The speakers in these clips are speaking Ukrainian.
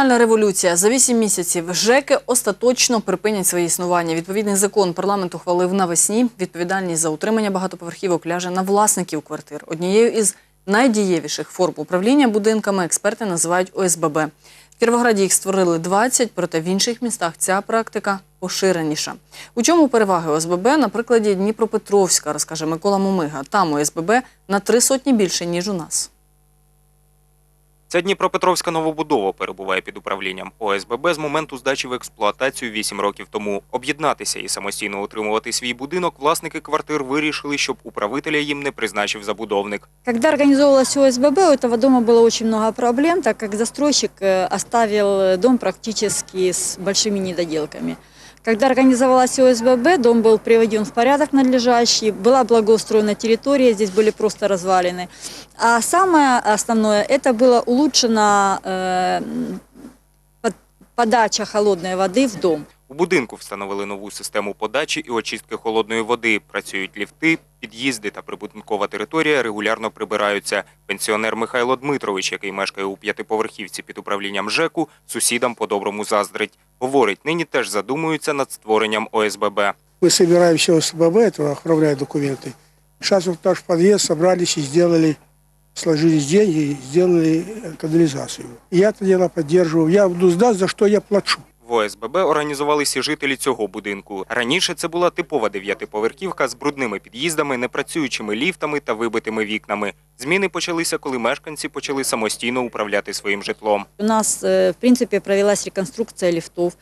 Комунальна революція за вісім місяців ЖЕКи остаточно припинять своє існування. Відповідний закон парламент ухвалив навесні. Відповідальність за утримання багатоповерхівок ляже на власників квартир. Однією із найдієвіших форм управління будинками експерти називають ОСББ. В Кіровограді їх створили 20, проте в інших містах ця практика поширеніша. У чому переваги ОСББ? На прикладі Дніпропетровська, розкаже Микола Мумига. Там ОСББ на три сотні більше, ніж у нас. Ця Дніпропетровська новобудова перебуває під управлінням ОСББ з моменту здачі в експлуатацію 8 років тому. Об'єднатися і самостійно утримувати свій будинок власники квартир вирішили, щоб управителя їм не призначив забудовник. Когда организовывалась ОСББ, у этого дома было очень много проблем, так как застройщик э, оставил дом практически с большими недоделками. Когда организовалась ОСББ, дом был приведен в порядок надлежащий, была благоустроена территория, здесь были просто развалины. А самое основное, это была улучшена э, под- подача холодной воды в дом. У будинку встановили нову систему подачі і очистки холодної води. Працюють ліфти, під'їзди та прибудинкова територія регулярно прибираються. Пенсіонер Михайло Дмитрович, який мешкає у п'ятиповерхівці під управлінням ЖЕКу, сусідам по-доброму заздрить. Говорить, нині теж задумуються над створенням ОСББ. Мы собираем все СББ, это оформляют документы. Сейчас вот наш подъезд собрались и сделали, сложились деньги и сделали э, канализацию. И я это дело поддерживаю. Я буду знать, за что я плачу. В ОСББ організувалися жителі цього будинку. Раніше це була типова дев'ятиповерхівка з брудними під'їздами, непрацюючими ліфтами та вибитими вікнами. Зміни почалися, коли мешканці почали самостійно управляти своїм житлом. У нас, э, в принципе, провелась реконструкция лифтов.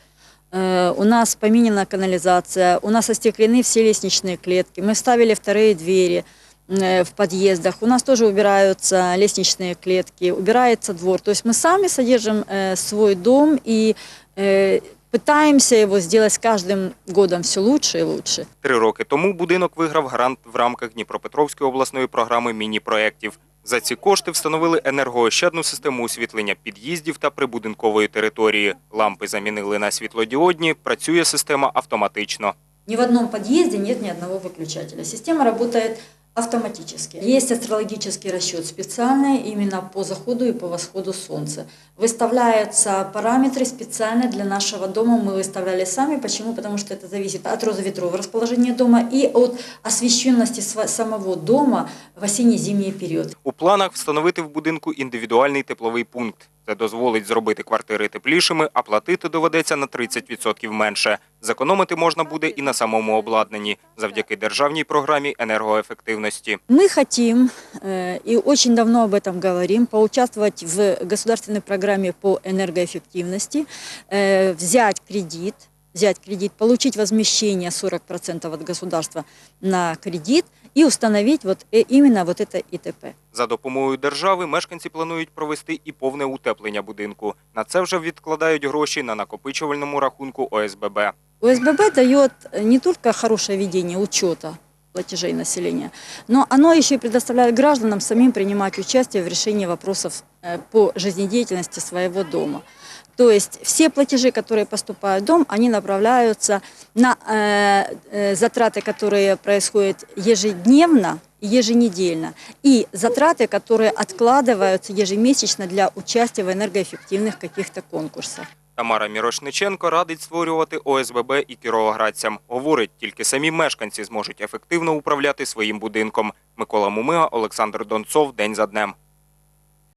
Э, У нас поменена канализация, у нас остеклены все лестничные клетки. Мы ставили вторые двери э, в подъездах. У нас тоже убираются лестничные клетки, убирается двор. То есть мы сами содержим э, свой дом и э, пытаемся его сделать с каждым годом все лучше и лучше. Три роки тому будинок виграв грант в рамках Дніпропетровської обласної програми міні-проєктів. За ці кошти встановили енергоощадну систему освітлення під'їздів та прибудинкової території. Лампи замінили на світлодіодні, працює система автоматично. Ни в одном подъезде нет ни одного выключателя. Система работает автоматически. Есть астрологический расчет специальный именно по заходу и по восходу солнца. Выставляются параметры специально для нашего дома. Мы выставляли сами. Почему? Потому что это зависит от розоветрового расположения дома и от освещенности сва- самого дома в осенне-зимний период. У планах встановити в будинку індивідуальний тепловий пункт. Це дозволить зробити квартири теплішими, а платити доведеться на 30% менше. Зекономити можна буде і на самому обладнанні завдяки державній програмі енергоефективності. Мы хотим э, и очень давно об этом говорим, поучаствовать в государственной программе по энергоэффективности, э, взять кредит, взять кредит, получить возмещение 40% от государства на кредит и установить вот э, именно вот это ИТП. За допомогою держави мешканці планують провести і повне утеплення будинку. На це вже відкладають гроші на накопичувальному рахунку ОСББ. ОСББ дает не только хорошее ведение учета платежей населения, но оно еще и предоставляет гражданам самим принимать участие в решении вопросов э, по жизнедеятельности своего дома. То есть все платежи, которые поступают в дом, они направляются на э, э, затраты, которые происходят ежедневно, и еженедельно, и затраты, которые откладываются ежемесячно для участия в энергоэффективных каких-то конкурсах. Тамара Мірошниченко радить створювати ОСББ і кіровоградцям. Говорить, тільки самі мешканці зможуть ефективно управляти своїм будинком. Микола Мумига, Олександр Донцов. День за днем.